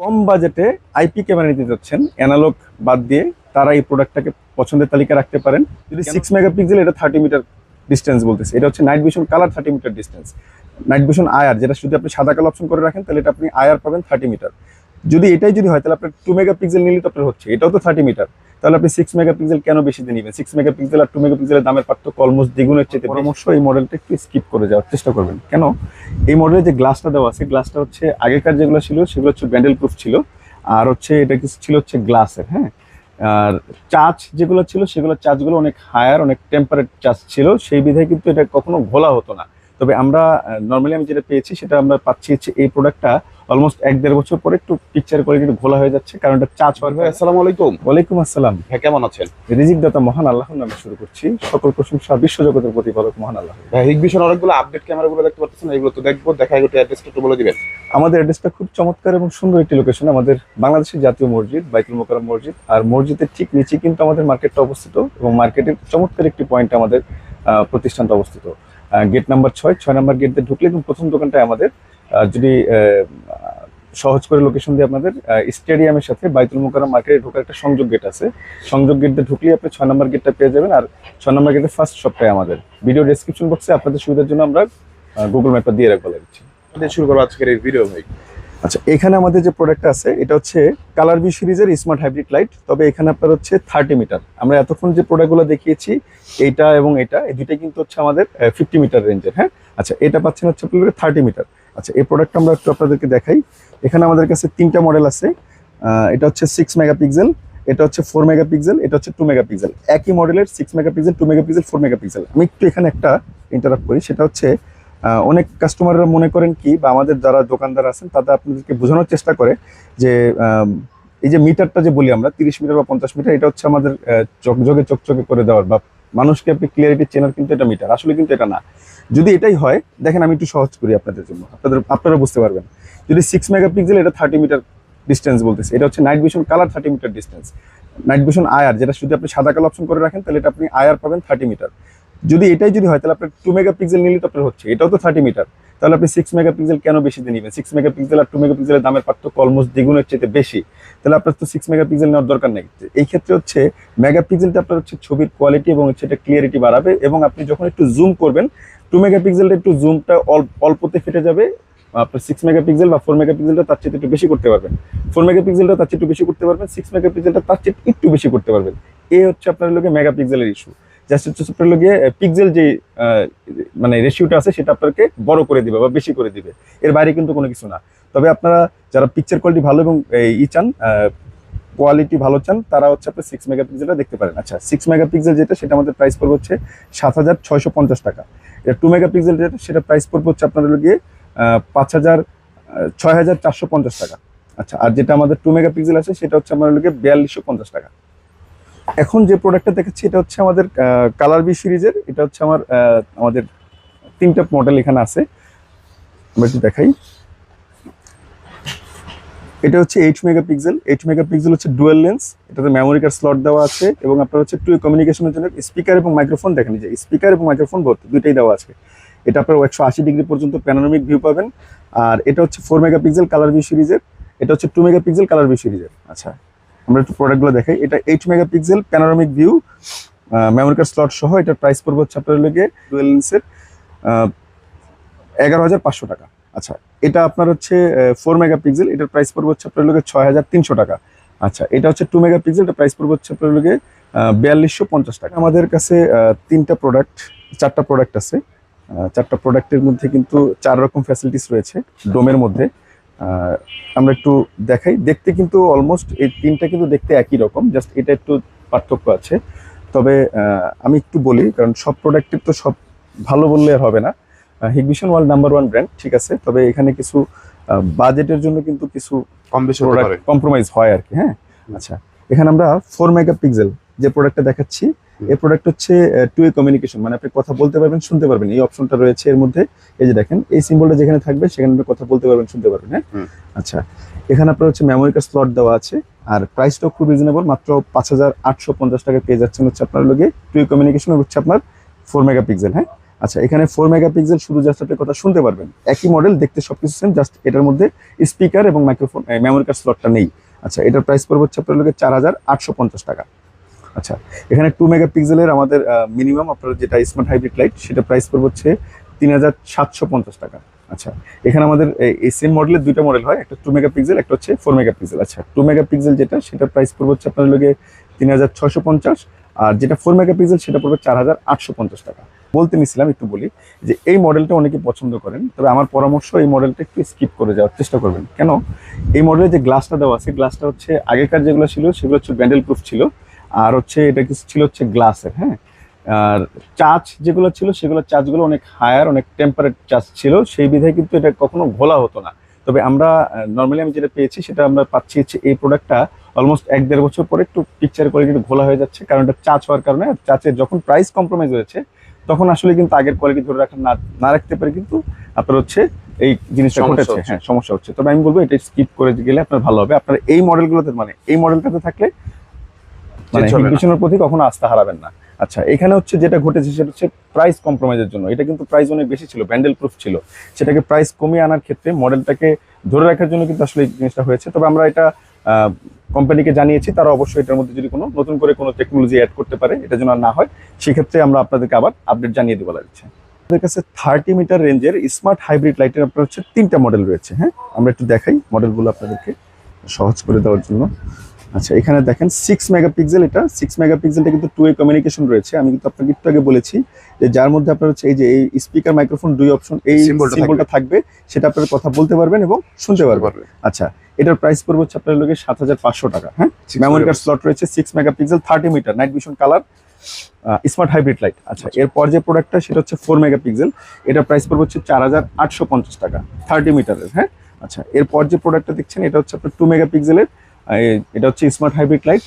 কম বাজেটে IP camera নিতে যাচ্ছেন। অ্যানালগ বাদ দিয়ে তারা এই প্রোডাক্টটাকে পছন্দের তালিকা রাখতে পারেন। যদি সিক্স মেগাপিক্সেল এটা থার্টি মিটার ডিস্টেন্স বলতেছে। এটা হচ্ছে night vision colour thirty metre distance night vision IR যেটা যদি আপনি সাদা কালো অপশন করে রাখেন তাহলে এটা আপনি আয়ার পাবেন থার্টি মিটার যদি এটাই যদি হয় তাহলে আপনার টু মেগাপিক্সেল নিলে তো আপনার হচ্ছে। এটাও তো থার্টি মিটার তাহলে আপনি সিক্স মেগাপিক্সেল কেন বেশি দিয়ে নেবেন? সিক্স মেগাপিক্সেল আর টু মেগাপিক্সেলের দামের পার্থক্য অলমোস্ট দ্বিগুণের চেয়ে পরামর্শ এই মডেলটা একটু স্কিপ করে যাওয়ার চেষ্টা করবেন। কেন? এই মডেলে যে গ্লাসটা দেওয়া আছে গ্লাসটা হচ্ছে আগেকার যেগুলো ছিল সেগুলো হচ্ছে ব্যান্ডেল প্রুফ ছিল। আর হচ্ছে এটা কিছু ছিল হচ্ছে গ্লাসের হ্যাঁ? আর চার্জ যেগুলো ছিল সেগুলো চার্জগুলো অনেক হায়ার অনেক টেম্পারেট চার্জ ছিল। সেই বিধায় কিন্তু এটা কখনো ঘোলা হতো না। তবে আমরা নর্মালি আমি যেটা পেয়েছি সেটা আমরা পাচ্ছি হচ্ছে এই প্রোডাক্টটা অলমোস্ট এক দেড় বছর পরে একটু পিকচার কোয়ালিটি একটু ঘোলা হয়ে যাচ্ছে কারণ এটা চার্জ ভাই আসসালামু আলাইকুম। ওয়ালাইকুম আসসালাম। ভাই কেমন আছেন? রিজিক দাতা মহান আল্লাহর নামে শুরু করছি। সকল প্রশংসা বিশ্বজগতের প্রতিপালক মহান আল্লাহ। ভাই হিগ ভিশন অনেকগুলো আপডেট ক্যামেরাগুলো দেখতে পাচ্ছেন এগুলো তো দেখব দেখা একটু অ্যাড্রেসটা একটু বলে দিবেন। আমাদের অ্যাড্রেসটা খুব চমৎকার এবং সুন্দর একটি লোকেশন আমাদের বাংলাদেশের জাতীয় মসজিদ বাইতুল মোকাররম মসজিদ আর মসজিদের ঠিক নিচে কিন্তু আমাদের মার্কেটটা অবস্থিত এবং মার্কেটের চমৎকার একটি পয়েন্ট আমাদের প্রতিষ্ঠানটা অবস্থিত। গেট নাম্বার ছয় ছয় নাম্বার গেট দিয়ে ঢুকলে এবং প্রথম দোকানটায় আমাদের যদি সহজ করে লোকেশন দিয়ে আপনাদের স্টেডিয়ামের সাথে বাইতুল মোকাররম মার্কেটে ঢোকার একটা সংযোগ গেট আছে। সংযোগ গেট দিয়ে ঢুকলে আপনি ছয় নাম্বার গেটটা পেয়ে যাবেন আর ছয় নাম্বার গেটের ফার্স্ট শপটাই আমাদের। ভিডিও ডেসক্রিপশন বক্সে আপনাদের সুবিধার জন্য আমরা গুগল ম্যাপটা দিয়ে রাখব লাগছি শুরু করব আজকের এই ভিডিও ভাই। আচ্ছা এখানে আমাদের যে প্রোডাক্ট আছে, এটা হচ্ছে কালার বি সিরিজের স্মার্ট হাইব্রিড লাইট তবে এখানে আপনার হচ্ছে থার্টি মিটার আমরা এতক্ষণ যে প্রোডাক্টগুলো দেখিয়েছি, এইটা এবং এটা, এই দুইটা কিন্তু হচ্ছে আমাদের ফিফটি মিটার রেঞ্জের হ্যাঁ? আচ্ছা এটা পাচ্ছেন হচ্ছে আপনাদের থার্টি মিটার আচ্ছা এই প্রোডাক্টটা আমরা একটু আপনাদেরকে দেখাই। এখানে আমাদের কাছে তিনটা মডেল আছে। এটা হচ্ছে সিক্স মেগাপিক্সেল এটা হচ্ছে ফোর মেগাপিক্সেল এটা হচ্ছে টু মেগাপিক্সেল একই মডেলের six megapixel two megapixel four megapixel আমি একটু এখানে একটা ইন্টারাপ্ট করি, সেটা হচ্ছে অনেক কাস্টমাররা মনে করেন কি বা আমাদের যারা দোকানদার আছেন তাদের আপনাদেরকে বোঝানোর চেষ্টা করে যে এই যে মিটারটা যে বলি আমরা তিরিশ মিটার বা পঞ্চাশ মিটার এটা হচ্ছে আমাদের আহ, চকচকে চকচকে করে দেওয়ার বা মানুষকে আপনি ক্লিয়ারিটি চেনার কিন্তু এটা মিটার। আসলে কিন্তু এটা না। যদি এটাই হয় দেখেন আমি একটু সহজ করি আপনাদের জন্য। আপনাদের আপনারা বুঝতে পারবেন। যদি সিক্স মেগাপিক্সেল এটা থার্টি মিটার ডিস্টেন্স বলতেছে। এটা হচ্ছে night vision colour thirty metre distance night vision IR যেটা যদি আপনি সাদা কালো অপশন করে রাখেন তাহলে এটা আপনি আয়ার পাবেন থার্টি মিটার যদি এটাই যদি হয়, তাহলে আপনার টু মেগাপিক্সেল নিলে তো আপনার হচ্ছে। এটাও তো থার্টি মিটার তাহলে আপনি সিক্স মেগাপিক্সেল কেন বেশি দিয়ে নেবেন? সিক্স মেগাপিক্সেল আর টু মেগাপিক্সেলের দামের পার্থক্য অলমোস্ট দ্বিগুণের চেয়ে বেশি। তাহলে আপনার তো সিক্স মেগাপিক্সেল নেওয়ার দরকার নেই। এই ক্ষেত্রে হচ্ছে মেগাপিক্সেলটা আপনার হচ্ছে ছবির কোয়ালিটি এবং হচ্ছে এটা ক্লিয়ারিটি বাড়াবে এবং আপনি যখন একটু জুম করবেন টু মেগাপিক্সেলটা একটু জুমটা অল্পতে ফেটে যাবে, আপনার সিক্স মেগাপিক্সেল বা ফোর মেগাপিক্সেলটা তার চেয়ে একটু বেশি করতে পারবেন। ফোর মেগাপিক্সেলটা তার চেয়ে একটু বেশি করতে পারবেন সিক্স মেগাপিক্সেলটা তার চেয়ে একটু বেশি করতে পারবেন। এই হচ্ছে আপনার লোকে মেগাপিক্সেলের ইস্যু জাস্ট হচ্ছে আপনার লোকে পিক্সেল যে মানে রেশিওটা আছে, সেটা আপনাকে বড় করে দিবে বা বেশি করে দিবে। এর বাইরে কিন্তু কোনো কিছু না। তবে আপনারা যারা পিকচার কোয়ালিটি ভালো এবং ই চান কোয়ালিটি ভালো চান, তারা হচ্ছে আপনি সিক্স মেগাপিক্সেলটা দেখতে পারেন। আচ্ছা সিক্স মেগাপিক্সেল যেটা, সেটা আমাদের প্রাইস পড়বে হচ্ছে সাত হাজার ছয়শো পঞ্চাশ টাকা। এটা টু মেগাপিক্সেল যেটা, সেটা প্রাইস পড়বে হচ্ছে আপনার হলো গিয়ে পাঁচ হাজার ছয় হাজার চারশো পঞ্চাশ টাকা। আচ্ছা আর যেটা আমাদের টু মেগাপিক্সেল আছে, সেটা হচ্ছে আমার হলো গিয়ে বিয়াল্লিশশো পঞ্চাশ টাকা। এখন যে প্রোডাক্টটা দেখাচ্ছি, এটা হচ্ছে আমাদের কালার বি সিরিজের এটা হচ্ছে আমার আমাদের তিনটা মডেল এখানে আছে। আমরা একটু দেখাই। এটা হচ্ছে এইট মেগাপিক্সেল এইট মেগাপিক্সেল হচ্ছে ডুয়েল লেন্স এটাতে মেমোরি কার্ড স্লট দেওয়া আছে এবং আপনার হচ্ছে টু কমিউনিকেশনের জন্য স্পিকার এবং মাইক্রোফোন দেখেন যে স্পিকার এবং মাইক্রোফোন দুইটাই দেওয়া আছে। এটা আপনার একশো আশি ডিগ্রি পর্যন্ত প্যানোরামিক ভিউ পাবেন। আর এটা হচ্ছে ফোর মেগাপিক্সেল কালার ভি সিরিজের এটা হচ্ছে টু মেগাপিক্সেল কালার ভি সিরিজের আচ্ছা। আমরা একটু প্রোডাক্টগুলো দেখাই। এটা eight megapixel panoramic view memory card slot সহ এটার প্রাইস পড়বে হচ্ছে আপনার লেগে ডুয়েল লেন্সের এগারো হাজার পাঁচশো টাকা। আচ্ছা এটা আপনার হচ্ছে ফোর মেগাপিক্সেল এটার প্রাইস পড়বে হচ্ছে আপনার লোকে ছয় হাজার তিনশো টাকা। আচ্ছা এটা হচ্ছে টু মেগাপিক্সেল এটা প্রাইস পড়বে হচ্ছে আপনার লোকে বিয়াল্লিশশো পঞ্চাশ টাকা। আমাদের কাছে তিনটা প্রোডাক্ট চারটা প্রোডাক্ট আছে। চারটা প্রোডাক্টের মধ্যে কিন্তু চার রকম ফ্যাসিলিটিস রয়েছে ডোমের মধ্যে। আমরা একটু দেখাই। দেখতে কিন্তু অলমোস্ট এই তিনটা কিন্তু দেখতে একই রকম জাস্ট এটা একটু পার্থক্য আছে। তবে আমি একটু বলি কারণ সব প্রোডাক্টের তো সব ভালো বললে আর হবে না। Hikvision world number one brand ঠিক আছে? তবে এখানে কিছু বাজেটের জন্য কিন্তু কিছু কম বেশি কম্প্রোমাইজ হয় আর কি হ্যাঁ? আচ্ছা এখানে আমরা ফোর মেগাপিক্সেল যে প্রোডাক্টটা দেখাচ্ছি। এই প্রোডাক্ট হচ্ছে টু এ কমিউনিকেশন মানে আপনি কথা বলতে পারবেন শুনতে পারবেন। এই অপশনটা রয়েছে এর মধ্যে। এই যে দেখেন এই সিম্বলটা যেখানে থাকবে সেখানে আপনি কথা বলতে পারবেন শুনতে পারবেন হ্যাঁ? আচ্ছা এখানে আপনার হচ্ছে মেমোরি কার্ড স্লট দেওয়া আছে। আর প্রাইসটাও খুব রিজনেবল মাত্র পাঁচ হাজার আটশো পঞ্চাশ টাকা পেয়ে যাচ্ছেন হচ্ছে আপনার লগে টু এ কমিউনিকেশন হচ্ছে আপনার ফোর মেগাপিক্সেল হ্যাঁ? আচ্ছা এখানে ফোর মেগাপিক্সেল শুধু জাস্ট আপনি কথা শুনতে পারবেন। একই মডেল দেখতে সবকিছু সেম জাস্ট এটার মধ্যে স্পিকার এবং মাইক্রোফোন মেমোরি কার্ড স্লটটা নেই। আচ্ছা এটার প্রাইস পড়বে হচ্ছে আপনার লোকের চার হাজার আটশো পঞ্চাশ টাকা। আচ্ছা এখানে টু মেগাপিক্সেলের আমাদের মিনিমাম আপনার যেটা স্মার্ট হাইব্রিড লাইট সেটা প্রাইস পড়বে হচ্ছে তিন হাজার সাতশো পঞ্চাশ টাকা। আচ্ছা এখানে আমাদের এই- সেম মডেলের দুইটা মডেল হয়, একটা টু মেগাপিক্সেল একটা হচ্ছে ফোর মেগাপিক্সেল আচ্ছা টু মেগাপিক্সেল যেটা, সেটা প্রাইস পড়বে হচ্ছে আপনার লোকে তিন হাজার ছশো পঞ্চাশ, আর যেটা ফোর মেগাপিক্সেল সেটা পড়বে চার হাজার আটশো পঞ্চাশ টাকা। বলতে নিছিলাম, একটু বলি যে এই মডেলটা অনেকে পছন্দ করেন, তবে আমার পরামর্শ এই মডেলটা একটু স্কিপ করে যাওয়ার চেষ্টা করবেন। কেন? এই মডেলে যে গ্লাসটা দেওয়া আছে গ্লাসটা হচ্ছে আগেকার যেগুলো ছিল, সেগুলো হচ্ছে ব্যান্ডেল প্রুফ ছিল। আর হচ্ছে এটা কিছু ছিল হচ্ছে গ্লাসের হ্যাঁ? আর চার্জ যেগুলো ছিল সেগুলো চার্জগুলো অনেক হায়ার অনেক টেম্পারেট চার্জ ছিল সেই বিধায় কিন্তু এটা কখনো ঘোলা হতো না। তবে আমরা নর্মালি আমি যেটা পেয়েছি সেটা আমরা পাচ্ছি হচ্ছে এই প্রোডাক্টটা অলমোস্ট এক দেড় বছর পরে একটু পিকচার কোয়ালিটি ঘোলা হয়ে যাচ্ছে কারণ এটা চার্জ হওয়ার কারণে চার্জের যখন প্রাইস কম্প্রোমাইজ হয়েছে তখন আসলে কিন্তু আগের কোয়ালিটি ধরে রাখা না না রাখতে পারে কিন্তু আপনার হচ্ছে এই জিনিসটা ঘটেছে হ্যাঁ সমস্যা হচ্ছে। তবে আমি বলব এটা স্কিপ করে গেলে আপনার ভালো হবে। আপনার এই মডেলগুলোতে মানে এই মডেলটাতে থাকলে মানে প্রতি কখনো আস্থা হারাবেন না। আচ্ছা এখানে হচ্ছে যেটা ঘটেছে সেটা হচ্ছে প্রাইস কম্প্রোমাইজের জন্য। এটা কিন্তু প্রাইস অনেক বেশি ছিল ব্যান্ডেল প্রুফ ছিল। সেটাকে প্রাইস কমিয়ে আনার ক্ষেত্রে মডেলটাকে ধরে রাখার জন্য কিন্তু আসলে এই জিনিসটা হয়েছে। তবে আমরা এটা কোম্পানিকে জানিয়েছি তারা অবশ্যই এটার মধ্যে যদি কোনো নতুন করে কোনো টেকনোলজি অ্যাড করতে পারে এটা যেন না হয় সেক্ষেত্রে আমরা আপনাদেরকে আবার আপডেট জানিয়ে দেবো লাগছে আমাদের কাছে থার্টি মিটার রেঞ্জের স্মার্ট হাইব্রিড লাইটের আপনার হচ্ছে তিনটা মডেল রয়েছে হ্যাঁ? আমরা একটু দেখাই মডেলগুলো আপনাদেরকে সহজ করে দেওয়ার জন্য। আচ্ছা এখানে দেখেন সিক্স মেগাপিক্সেল এটা সিক্স মেগাপিক্সেলটা কিন্তু টু এ কমিউনিকেশন রয়েছে। আমি কিন্তু আপনাকে একটু আগে বলেছি যে যার মধ্যে আপনার হচ্ছে এই যে এই স্পিকার মাইক্রোফোন দুই অপশন এই সিম্বলটা থাকবে। সেটা আপনার কথা বলতে পারবেন এবং শুনতে পারবেন। আচ্ছা এটার প্রাইস পড়বে হচ্ছে আপনার লোকের সাত হাজার পাঁচশো টাকা হ্যাঁ? মেমোরি কার্ড স্লট রয়েছে six megapixel thirty metre night vision colour smart hybrid light আচ্ছা এরপর যে প্রোডাক্টটা সেটা হচ্ছে ফোর মেগাপিক্সেল এটার প্রাইস পড়বে হচ্ছে চার হাজার আটশো পঞ্চাশ টাকা থার্টি মিটারের হ্যাঁ? আচ্ছা এরপর যে প্রোডাক্টটা দেখছেন এটা হচ্ছে আপনার টু মেগাপিক্সেলের এটা হচ্ছে স্মার্ট হাইব্রিড লাইট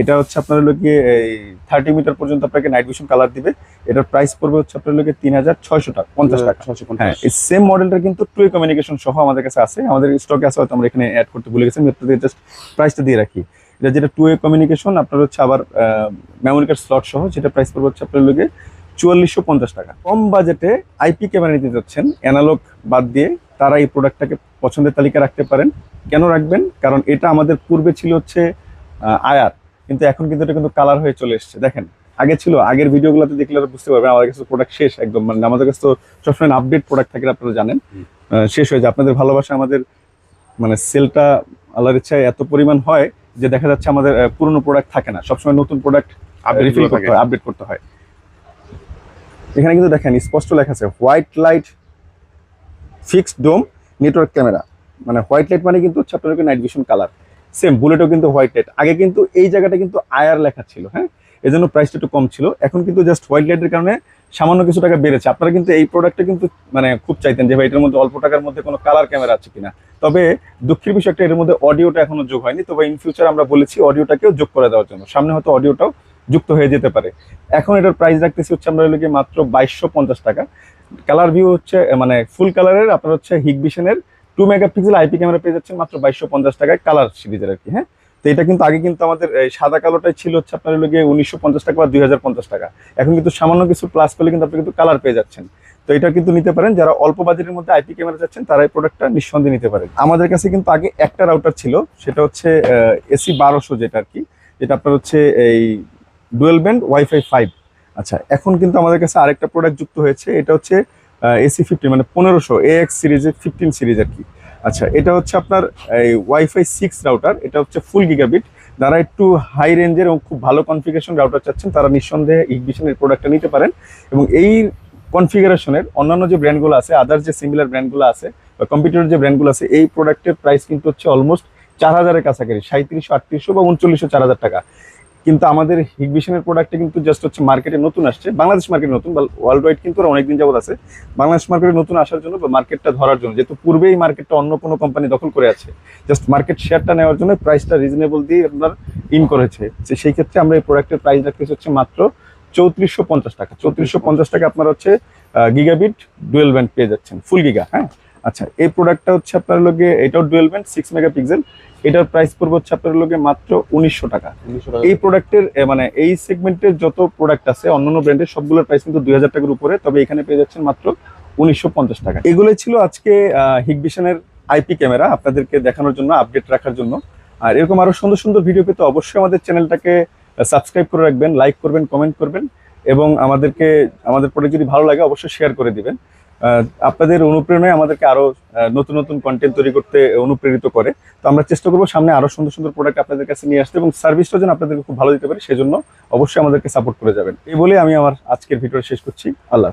এটা হচ্ছে আপনার লোকে এই থার্টি মিটার পর্যন্ত আপনাকে নাইট ভিশন কালার দিবে। এটার প্রাইস পড়বে হচ্ছে আপনার লোকে তিন হাজার ছয়শো টাকা পঞ্চাশ টাকা। হ্যাঁ এই সেম মডেলটা কিন্তু টু কমিউনিকেশন সহ আমাদের কাছে আছে। আমাদের স্টকে আছে হয়তো আমরা এখানে অ্যাড করতে ভুলে গেছি আমি আপনাদের জাস্ট প্রাইসটা দিয়ে রাখি। এটা যেটা টু এ কমিউনিকেশন আপনার হচ্ছে আবার মেমোরি কার্ড স্লট সহ যেটা প্রাইস পড়বে হচ্ছে আপনার লোকে চুয়াল্লিশশো পঞ্চাশ টাকা। কম বাজেটে আইপি ক্যামেরা নিতে যাচ্ছেন অ্যানালগ বাদ দিয়ে তারা এই প্রোডাক্টটাকে পছন্দের তালিকা রাখতে পারেন। কেন রাখবেন? কারণ এটা আমাদের পূর্বে ছিল হচ্ছে আয়ার। কিন্তু এখন কিন্তু এটা কিন্তু কালার হয়ে চলে এসেছে। দেখেন আগে ছিল আগের ভিডিওগুলোতে দেখলে বুঝতে পারবেন আমাদের কাছে প্রোডাক্ট শেষ একদম। মানে আমাদের কাছে তো সবসময় আপডেট প্রোডাক্ট থাকে আপনারা জানেন। শেষ হয়ে যায়। আপনাদের ভালোবাসা আমাদের মানে সেলটা আল্লাহর ইচ্ছায় এত পরিমাণ হয় যে দেখা যাচ্ছে আমাদের পুরনো প্রোডাক্ট থাকে না। সবসময় নতুন প্রোডাক্ট Update রিফিল করতে হয় আপডেট করতে হয়। এখানে কিন্তু দেখেন স্পষ্ট লেখা আছে white light fixed dome network camera. মানে হোয়াইট লাইট মানে কিন্তু হচ্ছে আপনার নাইট ভিশন কালার সেম বুলেটও কিন্তু হোয়াইট লাইট আগে কিন্তু এই জায়গাটা কিন্তু আয়ার লেখা ছিল হ্যাঁ? এই জন্য প্রাইসটা একটু কম ছিল। এখন কিন্তু জাস্ট হোয়াইট লাইটের কারণে সামান্য কিছু টাকা বেড়েছে। আপনারা কিন্তু এই প্রোডাক্টটা কিন্তু মানে খুব চাইতেন যে ভাই, এটার মধ্যে অল্প টাকার মধ্যে কোনো কালার ক্যামেরা আছে কিনা। তবে দুঃখের বিষয় একটা, এর মধ্যে অডিওটা এখনও যোগ হয়নি। তবে ইন ফিউচার আমরা বলেছি অডিওটাকেও যোগ করে দেওয়ার জন্য। সামনে হয়তো অডিওটাও যুক্ত হয়ে যেতে পারে। এখন এটার প্রাইস রাখতেছি হচ্ছে আমরা হলো মাত্র বাইশশো টাকা। কালার ভিউ হচ্ছে মানে ফুল কালারের আপনার হচ্ছে হিগভিশনের টু মেগাপিক্সেল আইপি ক্যামেরা পেয়ে যাচ্ছেন মাত্র বাইশশো পঞ্চাশ টাকায় কালার সিরিজের আর কি হ্যাঁ? তো এটা কিন্তু আগে কিন্তু আমাদের সাদা কালোটাই ছিল হচ্ছে আপনার গিয়ে উনিশশো পঞ্চাশ টাকা বা দুই পঞ্চাশ টাকা। এখন কিন্তু সামান্য কিছু প্লাস করলে কিন্তু আপনি কিন্তু কালার পেয়ে যাচ্ছেন। তো এটা কিন্তু নিতে পারেন, যারা অল্প বাজেটের মধ্যে আইপি ক্যামেরা যাচ্ছেন তারা এই প্রোডাক্টটা নিঃসন্দেহে নিতে পারেন। আমাদের কাছে কিন্তু আগে একটা রাউটার ছিল, সেটা হচ্ছে এসি বারোশো যেটা আর কি, যেটা আপনার হচ্ছে এই ডুয়েল ব্যান্ড ওয়াইফাই ফাইভ আচ্ছা এখন কিন্তু আমাদের কাছে আরেকটা প্রোডাক্ট যুক্ত হয়েছে, এটা হচ্ছে এসি ফিফটিন মানে পনেরোশো এ এক্স সিরিজের ফিফটিন সিরিজ আর কি। আচ্ছা এটা হচ্ছে আপনার, এই ওয়াইফাই সিক্স রাউটার এটা হচ্ছে ফুল গিগাবিট যারা একটু হাই রেঞ্জের এবং খুব ভালো কনফিগারেশন রাউটার চাচ্ছেন, তারা নিঃসন্দেহে ইগবিশনের প্রোডাক্টটা নিতে পারেন। এবং এই কনফিগারেশনের অন্যান্য যে ব্র্যান্ডগুলো আছে আদার যে সিমিলার ব্র্যান্ডগুলো আছে, বা কম্পিউটার যে ব্র্যান্ডগুলো আছে, এই প্রোডাক্টের প্রাইস কিন্তু হচ্ছে অলমোস্ট চার হাজারের কাছাকাছি সাঁত্রিশশো আটত্রিশশো বা উনচল্লিশশো, চার হাজার টাকা। কিন্তু আমাদের হিগভিশনের প্রোডাক্টটা কিন্তু জাস্ট হচ্ছে মার্কেটে নতুন আসছে। বাংলাদেশ মার্কেটে নতুন ওয়ার্ল্ড ওয়াইড কিন্তু অনেকদিন যাবত আছে। বাংলাদেশ মার্কেটে নতুন আসার জন্য বা মার্কেটটা ধরার জন্য, যেহেতু পূর্বেই মার্কেটটা অন্য কোনো কোম্পানি দখল করে আছে জাস্ট মার্কেট শেয়ারটা নেওয়ার জন্য প্রাইসটা রিজনেবল দিয়ে আপনার ইন করেছে। তো সেই ক্ষেত্রে আমরা এই প্রোডাক্টের প্রাইস রাখতেছি হচ্ছে মাত্র চৌত্রিশশো পঞ্চাশ টাকা। চৌত্রিশশো পঞ্চাশ টাকা আপনার হচ্ছে গিগাবিট ডুয়েল ব্যান্ড পেয়ে যাচ্ছেন ফুল গিগা হ্যাঁ? আচ্ছা এই প্রোডাক্টটা হচ্ছে আপনার লগে এটাও ডুয়েল ব্যান্ড সিক্স মেগাপিক্সেল এটার প্রাইস পড়বে হচ্ছে আপনার লগে মাত্র উনিশশো টাকা। এই প্রোডাক্টের মানে এই সেগমেন্টের যত প্রোডাক্ট আছে অন্যান্য ব্র্যান্ডের সবগুলোর প্রাইস কিন্তু দুই হাজার টাকার উপরে তবে এখানে পেয়ে যাচ্ছেন মাত্র উনিশশো পঞ্চাশ টাকা। এগুলো ছিল আজকে হিগভিশনের আইপি ক্যামেরা আপনাদেরকে দেখানোর জন্য আপডেট রাখার জন্য। আর এরকম আরও সুন্দর সুন্দর ভিডিও পেতে অবশ্যই আমাদের চ্যানেলটাকে সাবস্ক্রাইব করে রাখবেন লাইক করবেন কমেন্ট করবেন এবং আমাদেরকে আমাদের প্রোডাক্ট যদি ভালো লাগে অবশ্যই শেয়ার করে দিবেন। আপনাদের অনুপ্রেরণায় আমাদেরকে আরও আহ, নতুন নতুন কন্টেন্ট তৈরি করতে অনুপ্রেরিত করে। তো আমরা চেষ্টা করব সামনে আরও সুন্দর সুন্দর প্রোডাক্ট আপনাদের কাছে নিয়ে আসতে এবং সার্ভিসটা যেন আপনাদেরকে খুব ভালো দিতে পারে সেজন্য অবশ্যই আমাদেরকে সাপোর্ট করে যাবেন। এই বলে আমি আমার আজকের ভিডিও শেষ করছি। আল্লাহ।